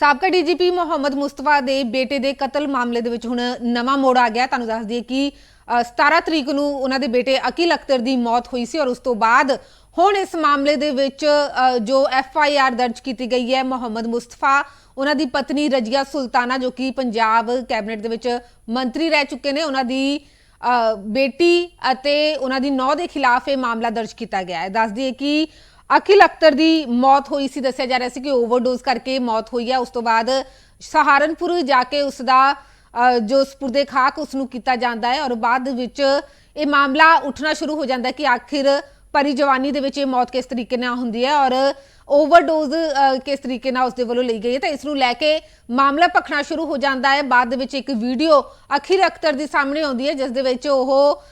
ਸਾਬਕਾ ਡੀਜੀਪੀ ਮੁਹੰਮਦ ਮੁਸਤਫਾ ਦੇ ਬੇਟੇ ਦੇ ਕਤਲ ਮਾਮਲੇ ਦੇ ਵਿੱਚ ਹੁਣ ਨਵਾਂ ਮੋੜ ਆ ਗਿਆ। ਤੁਹਾਨੂੰ ਦੱਸ ਦਈਏ ਕਿ ਅ, 17 ਤਰੀਕ ਨੂੰ ਉਹਨਾਂ ਦੇ ਬੇਟੇ ਅਕਿਲ ਅਖਤਰ ਦੀ ਮੌਤ ਹੋਈ ਸੀ ਔਰ ਉਸ ਤੋਂ ਬਾਅਦ ਹੁਣ ਇਸ ਮਾਮਲੇ ਦੇ ਵਿੱਚ ਜੋ ਐਫ ਆਈ ਆਰ ਦਰਜ ਕੀਤੀ ਗਈ ਹੈ ਮੁਹੰਮਦ ਮੁਸਤਫਾ ਉਹਨਾਂ ਦੀ ਪਤਨੀ ਰਜੀਆ ਸੁਲਤਾਨਾ ਜੋ ਕਿ ਪੰਜਾਬ ਕੈਬਨਿਟ ਦੇ ਵਿੱਚ ਮੰਤਰੀ ਰਹਿ ਚੁੱਕੇ ਨੇ ਉਹਨਾਂ ਦੀ ਬੇਟੀ ਅਤੇ ਉਹਨਾਂ ਦੀ ਨੌ ਦੇ ਖਿਲਾਫ ਇਹ ਮਾਮਲਾ ਦਰਜ ਕੀਤਾ ਗਿਆ ਹੈ। ਦੱਸ ਦਈਏ ਕਿ ਅਖਿਲ ਅਖਤਰ ਦੀ ਮੌਤ ਹੋਈ ਸੀ ਦੱਸਿਆ ਜਾ ਰਿਹਾ ਸੀ ਕਿ ਓਵਰਡੋਜ਼ ਕਰਕੇ ਮੌਤ ਹੋਈ ਹੈ। ਉਸ ਤੋਂ ਬਾਅਦ ਸਹਾਰਨਪੁਰ ਜਾ ਕੇ ਉਸ ਦਾ ਅ, ਜੋ ਸਪੁਰਦੇ ਖਾਕ ਉਸ ਨੂੰ ਕੀਤਾ ਜਾਂਦਾ ਹੈ ਔਰ ਬਾਅਦ ਵਿੱਚ ਇਹ ਮਾਮਲਾ ਉੱਠਣਾ ਸ਼ੁਰੂ ਹੋ ਜਾਂਦਾ ਹੈ ਕਿ ਆਖਿਰ ਪਰੀ ਜਵਾਨੀ ਦੇ ਵਿੱਚ ਇਹ ਮੌਤ ਕਿਸ ਤਰੀਕੇ ਨਾਲ ਹੁੰਦੀ ਹੈ ਔਰ ਓਵਰਡੋਜ਼ ਕਿਸ ਤਰੀਕੇ ਨਾਲ ਉਸ ਦੇ ਵੱਲੋਂ ਲਈ ਗਈ ਹੈ। ਤਾਂ ਇਸ ਨੂੰ ਲੈ ਕੇ ਮਾਮਲਾ ਭਖਣਾ ਸ਼ੁਰੂ ਹੋ ਜਾਂਦਾ ਹੈ। ਬਾਅਦ ਦੇ ਵਿੱਚ ਇੱਕ ਵੀਡੀਓ ਅਖਿਲ ਅਖਤਰ ਦੀ ਸਾਹਮਣੇ ਆਉਂਦੀ ਹੈ ਜਿਸ ਦੇ ਵਿੱਚ ਉਹ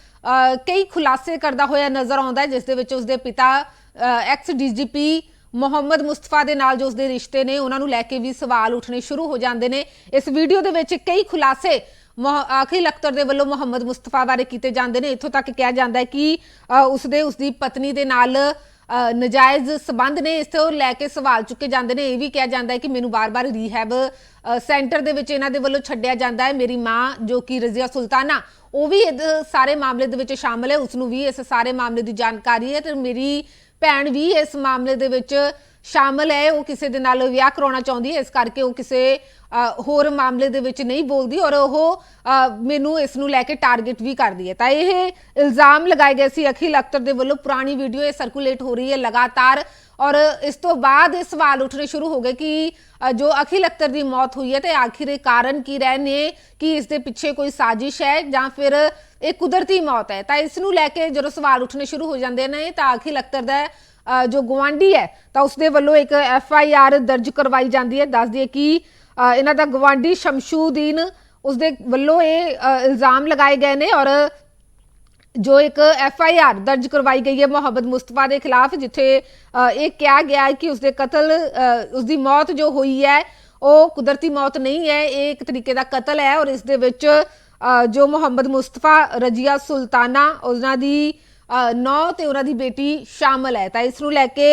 ਕਈ ਖੁਲਾਸੇ ਕਰਦਾ ਹੋਇਆ ਨਜ਼ਰ ਆਉਂਦਾ ਹੈ ਜਿਸ ਦੇ ਵਿੱਚ ਉਸਦੇ ਪਿਤਾ ਐਕਸ ਡੀਜੀਪੀ ਮੁਹੰਮਦ ਮੁਸਤਫਾ ਦੇ ਨਾਲ ਜੋ ਉਸਦੇ ਰਿਸ਼ਤੇ ਨੇ, ਉਹਨਾਂ ਨੂੰ ਲੈ ਕੇ ਵੀ ਸਵਾਲ ਉੱਠਣੇ ਸ਼ੁਰੂ ਹੋ ਜਾਂਦੇ ਨੇ। ਇਸ ਵੀਡੀਓ ਦੇ ਵਿੱਚ ਕਈ ਖੁਲਾਸੇ ਅਖਿਲ ਅਖਤਰ ਦੇ ਵੱਲੋਂ ਮੁਹੰਮਦ ਮੁਸਤਫਾ ਬਾਰੇ ਕੀਤੇ ਜਾਂਦੇ ਨੇ। ਇੱਥੋਂ ਤੱਕ ਕਿਹਾ ਜਾਂਦਾ ਹੈ ਕਿ ਉਸਦੇ, ਉਸਦੀ ਪਤਨੀ ਦੇ ਨਾਲ ਨਜਾਇਜ਼ ਸਬੰਧ ਨੇ। ਇਸ ਤੋਂ ਲੈ ਕੇ ਸਵਾਲ ਚੁੱਕੇ ਜਾਂਦੇ ਨੇ। ਇਹ ਵੀ ਕਿਹਾ ਜਾਂਦਾ ਹੈ ਕਿ ਮੈਨੂੰ ਬਾਰ-ਬਾਰ ਰੀਹੈਬ ਸੈਂਟਰ ਦੇ ਵਿੱਚ ਇਹਨਾਂ ਦੇ ਵੱਲੋਂ ਛੱਡਿਆ ਜਾਂਦਾ ਹੈ। ਮੇਰੀ ਮਾਂ ਜੋ ਕਿ ਰਜ਼ੀਆ ਸੁਲਤਾਨਾ, ਉਹ ਵੀ ਇਸ ਸਾਰੇ ਮਾਮਲੇ ਦੇ ਵਿੱਚ ਸ਼ਾਮਲ ਹੈ। ਉਸ ਨੂੰ ਵੀ ਇਸ ਸਾਰੇ ਮਾਮਲੇ ਦੀ ਜਾਣਕਾਰੀ ਹੈ ਤੇ ਮੇਰੀ ਭੈਣ ਵੀ ਇਸ ਮਾਮਲੇ ਦੇ ਵਿੱਚ ਸ਼ਾਮਲ ਹੈ, ਉਹ ਕਿਸੇ ਦੇ ਨਾਲ ਵਿਆਹ ਕਰਾਉਣਾ ਚਾਹੁੰਦੀ ਹੈ, ਇਸ ਕਰਕੇ ਉਹ ਕਿਸੇ ਹੋਰ ਮਾਮਲੇ ਦੇ ਵਿੱਚ ਨਹੀਂ ਬੋਲਦੀ ਔਰ ਉਹ ਮੈਨੂੰ ਇਸ ਨੂੰ ਲੈ ਕੇ ਟਾਰਗੇਟ ਵੀ ਕਰਦੀ ਹੈ। ਤਾਂ ਇਹ ਇਲਜ਼ਾਮ ਲਗਾਏ ਗਏ ਸੀ ਅਖਿਲ ਅਖਤਰ ਦੇ ਵੱਲੋਂ ਪੁਰਾਣੀ ਵੀਡੀਓ ਇਹ ਸਰਕੂਲੇਟ ਹੋ ਰਹੀ ਹੈ ਲਗਾਤਾਰ ਔਰ ਇਸ ਤੋਂ ਬਾਅਦ ਇਹ ਸਵਾਲ ਉੱਠਣੇ ਸ਼ੁਰੂ ਹੋ ਗਏ ਕਿ ਜੋ ਅਖਿਲ ਅਖਤਰ ਦੀ ਮੌਤ ਹੋਈ ਹੈ ਤੇ ਆਖਿਰ ਇਹ ਕਾਰਨ ਕੀ ਰਹੇ ਨੇ, ਕਿ ਇਸ ਦੇ ਪਿੱਛੇ ਕੋਈ ਸਾਜ਼ਿਸ਼ ਹੈ ਜਾਂ ਫਿਰ ਇਹ ਕੁਦਰਤੀ ਮੌਤ ਹੈ? ਤਾਂ ਇਸ ਨੂੰ ਲੈ ਕੇ ਜਦੋਂ ਸਵਾਲ ਉੱਠਣੇ ਸ਼ੁਰੂ ਹੋ ਜਾਂਦੇ ਨੇ ਤਾਂ ਅਖਿਲ ਅਖਤਰ ਦਾ ਜੋ ਗਵਾਂਢੀ ਹੈ ਤਾਂ ਉਸ ਦੇ ਵੱਲੋਂ ਇੱਕ ਐਫ ਆਈ ਆਰ ਦਰਜ ਕਰਵਾਈ ਜਾਂਦੀ ਹੈ। ਦੱਸ ਦਈਏ ਕਿ ਇਹਨਾਂ ਦਾ ਗਵਾਂਢੀ ਸ਼ਮਸ਼ੂਦੀਨ ਉਸ ਦੇ ਵੱਲੋਂ ਇਹ ਇਲਜ਼ਾਮ ਲਗਾਏ ਗਏ ਨੇ ਔਰ ਜੋ ਇੱਕ ਐਫ ਆਈ ਆਰ ਦਰਜ ਕਰਵਾਈ ਗਈ ਹੈ ਮੁਹੰਮਦ ਮੁਸਤਫਾ ਦੇ ਖਿਲਾਫ ਜਿੱਥੇ ਇਹ ਕਿਹਾ ਗਿਆ ਹੈ ਕਿ ਉਸਦੇ ਕਤਲ ਅ, ਉਸਦੀ ਮੌਤ ਜੋ ਹੋਈ ਹੈ ਉਹ ਕੁਦਰਤੀ ਮੌਤ ਨਹੀਂ ਹੈ ਇਹ ਇੱਕ ਤਰੀਕੇ ਦਾ ਕਤਲ ਹੈ ਔਰ ਇਸ ਦੇ ਵਿੱਚ ਜੋ ਮੁਹੰਮਦ ਮੁਸਤਫਾ ਰਜੀਆ ਸੁਲਤਾਨਾ ਉਹਨਾਂ ਦੀ ਨੌ ਤੇ ਉਹਨਾਂ ਦੀ ਬੇਟੀ ਸ਼ਾਮਲ ਹੈ। ਤਾਂ ਇਸ ਨੂੰ ਲੈ ਕੇ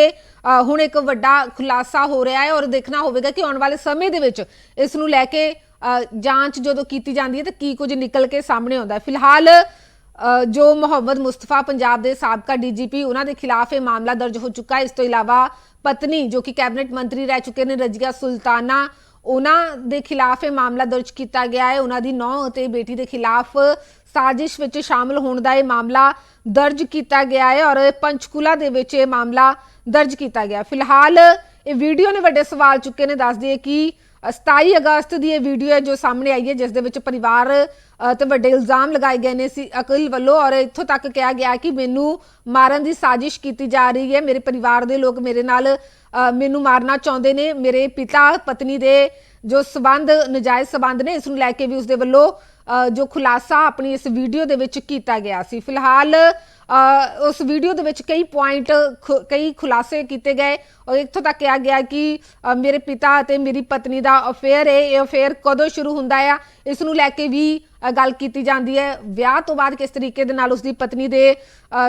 ਹੁਣ ਇੱਕ ਵੱਡਾ ਖੁਲਾਸਾ ਹੋ ਰਿਹਾ ਹੈ ਔਰ ਦੇਖਣਾ ਹੋਵੇਗਾ ਕਿ ਆਉਣ ਵਾਲੇ ਸਮੇਂ ਦੇ ਵਿੱਚ ਇਸ ਨੂੰ ਲੈ ਕੇ ਜਾਂਚ ਜਦੋਂ ਕੀਤੀ ਜਾਂਦੀ ਹੈ ਤਾਂ ਕੀ ਕੁਝ ਨਿਕਲ ਕੇ ਸਾਹਮਣੇ ਆਉਂਦਾ ਹੈ। ਫਿਲਹਾਲ ਜੋ ਮੁਹੰਮਦ ਮੁਸਤਫਾ ਪੰਜਾਬ ਦੇ ਸਾਬਕਾ ਡੀਜੀਪੀ, ਉਹਨਾਂ ਦੇ ਖਿਲਾਫ ਇਹ ਮਾਮਲਾ ਦਰਜ ਹੋ ਚੁੱਕਾ ਹੈ। ਇਸ ਤੋਂ ਇਲਾਵਾ ਪਤਨੀ ਜੋ ਕਿ ਕੈਬਨਿਟ ਮੰਤਰੀ ਰਹਿ ਚੁੱਕੇ ਨੇ, ਰਜੀਆ ਸੁਲਤਾਨਾ, ਉਹਨਾਂ ਦੇ ਖਿਲਾਫ ਇਹ ਮਾਮਲਾ ਦਰਜ ਕੀਤਾ ਗਿਆ ਹੈ। ਉਹਨਾਂ ਦੀ ਨੌ ਅਤੇ ਬੇਟੀ ਦੇ ਖਿਲਾਫ ਸਾਜ਼ਿਸ਼ ਵਿੱਚ ਸ਼ਾਮਲ ਹੋਣ ਦਾ ਇਹ ਮਾਮਲਾ ਦਰਜ ਕੀਤਾ ਗਿਆ ਹੈ ਔਰ ਪੰਚਕੂਲਾ ਦੇ ਵਿੱਚ ਇਹ ਮਾਮਲਾ ਦਰਜ ਕੀਤਾ ਗਿਆ ਫਿਲਹਾਲ ਇਹ ਵੀਡੀਓ ਨੇ ਵੱਡੇ ਸਵਾਲ ਚੁੱਕੇ ਨੇ ਦੱਸ ਦਈਏ ਕਿ 27 ਅਗਸਤ ਦੀ ਇਹ ਵੀਡੀਓ ਹੈ ਜੋ ਸਾਹਮਣੇ ਆਈ ਹੈ, ਜਿਸ ਦੇ ਵਿੱਚ ਪਰਿਵਾਰ ਤੇ ਵੱਡੇ ਇਲਜ਼ਾਮ ਲਗਾਏ ਗਏ ਨੇ ਸੀ ਅਕਲ ਵੱਲੋਂ ਔਰ ਇੱਥੋਂ ਤੱਕ ਕਿਹਾ ਗਿਆ ਕਿ ਮੈਨੂੰ ਮਾਰਨ ਦੀ ਸਾਜ਼ਿਸ਼ ਕੀਤੀ ਜਾ ਰਹੀ ਹੈ। ਮੇਰੇ ਪਰਿਵਾਰ ਦੇ ਲੋਕ ਮੇਰੇ ਨਾਲ ਮੈਨੂੰ ਮਾਰਨਾ ਚਾਹੁੰਦੇ ਨੇ। ਮੇਰੇ ਪਿਤਾ, ਪਤਨੀ ਦੇ ਜੋ ਸਬੰਧ, ਨਜਾਇਜ਼ ਸਬੰਧ ਨੇ, ਇਸ ਨੂੰ ਲੈ ਕੇ ਵੀ ਉਸਦੇ ਵੱਲੋਂ ਜੋ ਖੁਲਾਸਾ ਆਪਣੀ ਇਸ ਵੀਡੀਓ ਦੇ ਵਿੱਚ ਕੀਤਾ ਗਿਆ ਸੀ। ਫਿਲਹਾਲ ਉਸ ਵੀਡੀਓ ਦੇ ਵਿੱਚ ਕਈ ਪੁਆਇੰਟ ਕਈ ਖੁਲਾਸੇ ਕੀਤੇ ਗਏ ਔਰ ਇੱਥੋਂ ਤੱਕ ਕਿਹਾ ਗਿਆ ਕਿ ਮੇਰੇ ਪਿਤਾ ਅਤੇ ਮੇਰੀ ਪਤਨੀ ਦਾ ਅਫੇਅਰ ਹੈ। ਇਹ ਅਫੇਅਰ ਕਦੋਂ ਸ਼ੁਰੂ ਹੁੰਦਾ ਆ? ਇਸ ਨੂੰ ਲੈ ਕੇ ਵੀ ਗੱਲ ਕੀਤੀ ਜਾਂਦੀ ਹੈ। ਵਿਆਹ ਤੋਂ ਬਾਅਦ ਕਿਸ ਤਰੀਕੇ ਦੇ ਨਾਲ ਉਸਦੀ ਪਤਨੀ ਦੇ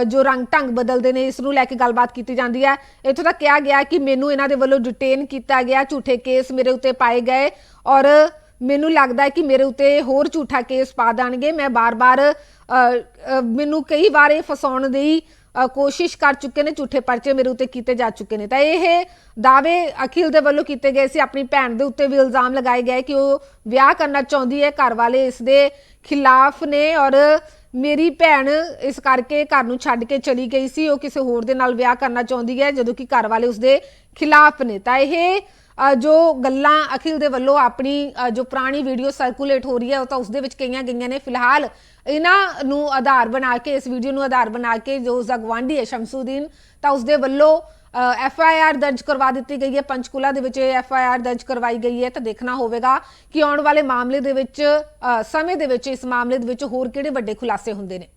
ਜੋ ਰੰਗ ਢੰਗ ਬਦਲਦੇ ਨੇ, ਇਸ ਨੂੰ ਲੈ ਕੇ ਗੱਲਬਾਤ ਕੀਤੀ ਜਾਂਦੀ ਹੈ। ਇੱਥੋਂ ਤੱਕ ਕਿਹਾ ਗਿਆ ਕਿ ਮੈਨੂੰ ਇਹਨਾਂ ਦੇ ਵੱਲੋਂ ਡਿਟੇਨ ਕੀਤਾ ਗਿਆ, ਝੂਠੇ ਕੇਸ ਮੇਰੇ ਉੱਤੇ ਪਾਏ ਗਏ ਔਰ ਮੈਨੂੰ ਲੱਗਦਾ ਹੈ ਕਿ ਮੇਰੇ ਉੱਤੇ ਹੋਰ ਝੂਠਾ ਕੇਸ ਪਾ ਦੇਣਗੇ। ਮੈਂ ਬਾਰ-ਬਾਰ ਮੈਨੂੰ ਕਈ ਵਾਰ ਇਹ ਫਸਾਉਣ ਦੀ ਕੋਸ਼ਿਸ਼ ਕਰ ਚੁੱਕੇ ਨੇ, ਝੂਠੇ ਪਰਚੇ ਮੇਰੇ ਉੱਤੇ ਕੀਤੇ ਜਾ ਚੁੱਕੇ ਨੇ। ਤਾਂ ਇਹ ਦਾਅਵੇ ਅਖਿਲ ਦੇ ਵੱਲੋਂ ਕੀਤੇ ਗਏ ਸੀ। ਆਪਣੀ ਭੈਣ ਦੇ ਉੱਤੇ ਵੀ ਇਲਜ਼ਾਮ ਲਗਾਏ ਗਏ ਕਿ ਉਹ ਵਿਆਹ ਕਰਨਾ ਚਾਹੁੰਦੀ ਹੈ। ਘਰ ਵਾਲੇ ਇਸ ਦੇ ਖਿਲਾਫ ਨੇ ਔਰ ਮੇਰੀ ਭੈਣ ਇਸ ਕਰਕੇ ਘਰ ਨੂੰ ਛੱਡ ਕੇ ਚਲੀ ਗਈ ਸੀ। ਉਹ ਕਿਸੇ ਹੋਰ ਦੇ ਨਾਲ ਵਿਆਹ ਕਰਨਾ ਚਾਹੁੰਦੀ ਹੈ, ਜਦੋਂ ਕਿ ਘਰ ਵਾਲੇ ਉਸ ਦੇ ਖਿਲਾਫ ਨੇ। ਤਾਂ ਇਹ ਜੋ ਗੱਲਾਂ ਅਖਿਲ ਦੇ ਵੱਲੋਂ ਆਪਣੀ ਜੋ ਪੁਰਾਣੀ ਵੀਡੀਓ ਸਰਕੂਲੇਟ ਹੋ ਰਹੀ ਹੈ, ਉਹ ਤਾਂ ਉਸ ਦੇ ਵਿੱਚ ਕਈਆਂ ਗਈਆਂ ਨੇ। ਫਿਲਹਾਲ ਇਹਨਾਂ ਨੂੰ ਆਧਾਰ ਬਣਾ ਕੇ, ਇਸ ਵੀਡੀਓ ਨੂੰ ਆਧਾਰ ਬਣਾ ਕੇ ਜੋ ਉਸ ਦਾ ਗਵਾਂਢੀ ਹੈ ਸ਼ਮਸੂਦੀਨ ਤਾਂ ਉਸ ਦੇ ਵੱਲੋਂ ਐਫ ਆਈ ਆਰ ਦਰਜ ਕਰਵਾ ਦਿੱਤੀ ਗਈ ਹੈ। ਪੰਚਕੂਲਾ ਦੇ ਵਿੱਚ ਐਫ ਆਈ ਆਰ ਦਰਜ ਕਰਵਾਈ ਗਈ ਹੈ, ਤਾਂ ਦੇਖਣਾ ਹੋਵੇਗਾ ਕਿ ਆਉਣ ਵਾਲੇ ਮਾਮਲੇ ਦੇ ਵਿੱਚ ਸਮੇਂ ਦੇ ਵਿੱਚ, ਇਸ ਮਾਮਲੇ ਦੇ ਵਿੱਚ ਹੋਰ ਕਿਹੜੇ ਵੱਡੇ ਖੁਲਾਸੇ ਹੁੰਦੇ ਨੇ।